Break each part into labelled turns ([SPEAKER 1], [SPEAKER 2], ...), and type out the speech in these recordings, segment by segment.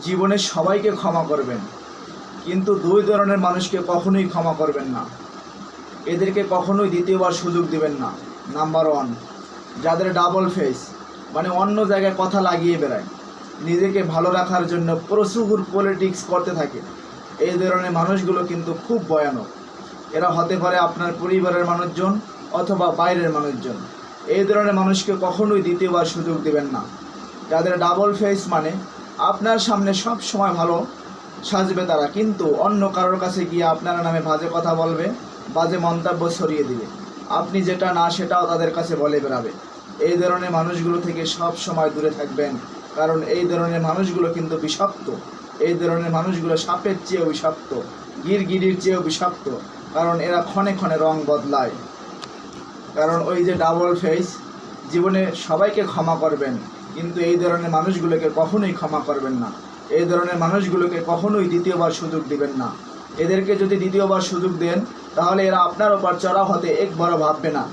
[SPEAKER 1] জীবনে সবাইকে ক্ষমা করবেন। কিন্তু দুই ধরনের মানুষকে কখনোই ক্ষমা করবেন না। এদেরকে কখনোই দ্বিতীয়বার সুযোগ দিবেন না। নাম্বার ওয়ান যাদের ডাবল ফেস মানে অন্য জায়গায় কথা লাগিয়ে বেড়ায়। নিজেকে ভালো রাখার জন্য প্রচুর পলিটিক্স করতে থাকে। এই ধরনের মানুষগুলো কিন্তু খুব ভয়ানক। এরা হতে পারে আপনার পরিবারের মানুষজন অথবা বাইরের মানুষজন। এই ধরনের মানুষকে কখনোই দ্বিতীয়বার সুযোগ দেবেন না। যাদের ডাবল ফেস মানে আপনার সামনে সব সময় ভালো সাজবে তারা, কিন্তু অন্য কারোর কাছে গিয়ে আপনার নামে বাজে কথা বলবে, বাজে মন্তব্য ছড়িয়ে দিবে। আপনি যেটা না সেটাও তাদের কাছে বলে বেড়াবে। এই ধরনের মানুষগুলো থেকে সব সময় দূরে থাকবেন, কারণ এই ধরনের মানুষগুলো কিন্তু বিষাক্ত। এই ধরনের মানুষগুলো সাপের চেয়েও বিষাক্ত গিরগিরির চেয়েও বিষাক্ত, কারণ এরা ক্ষণে ক্ষণে রং বদলায়। কারণ ওই যে ডাবল ফেস জীবনে সবাইকে ক্ষমা করবেন। কিন্তু এই ধরনের মানুষগুলোকে কখনোই ক্ষমা করবেন না। এই ধরনের মানুষগুলোকে কখনোই দ্বিতীয়বার সুযোগ দিবেন না। এদেরকে যদি দ্বিতীয়বার সুযোগ দেন, তাহলে এরা আপনার ওপর চড়া হতে একবারও ভাববে না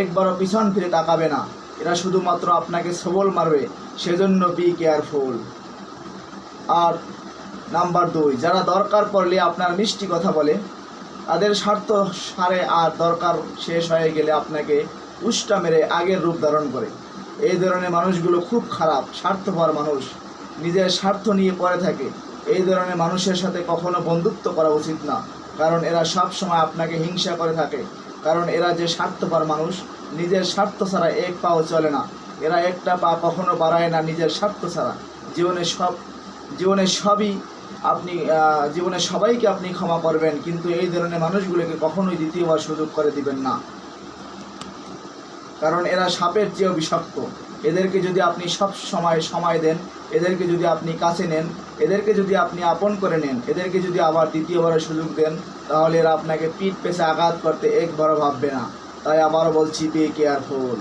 [SPEAKER 1] একবারও পিছন ফিরে তাকাবে না। এরা শুধুমাত্র আপনাকে সবল মারবে, সেজন্য বি কেয়ারফুল আর নাম্বার দুই, যারা দরকার পড়লে আপনার মিষ্টি কথা বলে, তাদের স্বার্থ সারে আর দরকার শেষ হয়ে গেলে আপনাকে উষ্টা মেরে আগের রূপ ধারণ করে। এই ধরনের মানুষগুলো খুব খারাপ, স্বার্থপর মানুষ, নিজের স্বার্থ নিয়ে পড়ে থাকে। এই ধরনের মানুষের সাথে কখনো বন্ধুত্ব করা উচিত না, কারণ এরা সব সময় আপনাকে হিংসা করে থাকে। কারণ এরা যে স্বার্থপর মানুষ, নিজের স্বার্থ ছাড়া এক পাও চলে না। এরা একটা পা কখনো বাড়ায় না নিজের স্বার্থ ছাড়া। জীবনে সব, জীবনে সবই আপনি জীবনে সবাইকে আপনি ক্ষমা করবেন, কিন্তু এই ধরনের মানুষগুলোকে কখনোই দ্বিতীয়বার সুযোগ করে দিবেন না। কারণ এরা সাপের চেয়েও বিষাক্ত। এদেরকে যদি আপনি সব সময় সময় দেন, এদেরকে যদি আপনি কাছে নেন, এদেরকে যদি আপনি আপন করে নেন, এদেরকে যদি আবার দ্বিতীয়বারের সুযোগ দেন, তাহলে এরা আপনাকে পিঠ পেছে আঘাত করতে একবারও ভাববে না। তাই আবারও বলছি বি কেয়ারফুল